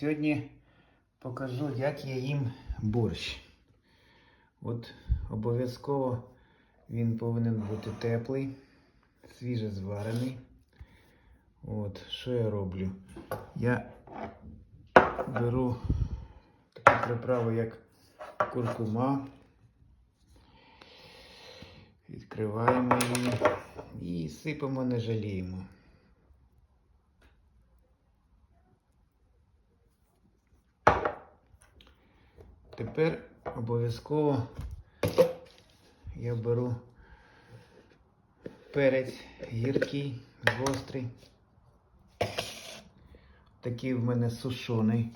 Сьогодні покажу, як я їм борщ. От обов'язково він повинен бути теплий, свіже зварений. От, що я роблю? Я беру таку приправу, як куркума. Відкриваємо її і сипемо, не жаліємо. Тепер обов'язково я беру перець гіркий, гострий. Такий в мене сушений.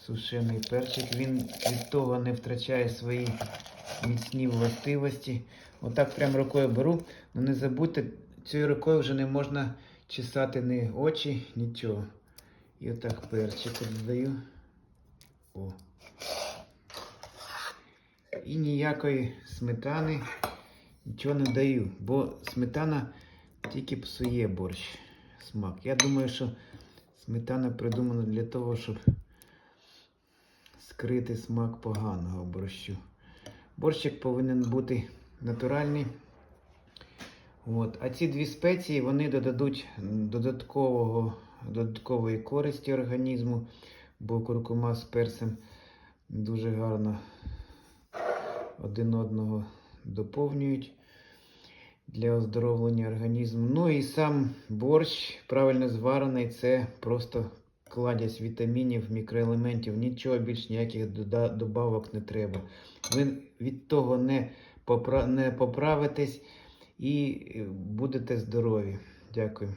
Сушений перчик. Він від того не втрачає свої міцні властивості. Отак прям рукою беру. але не забудьте, цією рукою вже не можна чесати ні очі, нічого. І отак перчик додаю. О. І ніякої сметани нічого не даю, бо сметана тільки псує борщ смак. Я думаю, що сметана придумана для того, щоб скрити смак поганого борщу. Борщик повинен бути натуральний. От. А ці дві спеції вони додадуть додаткового, додаткової користі організму, бо куркума з перцем дуже гарно один одного доповнюють для оздоровлення організму. Ну і сам борщ правильно зварений це просто кладязь вітамінів, мікроелементів, нічого більш ніяких добавок не треба. Ви від того не, попра... не поправитесь і будете здорові. Дякую.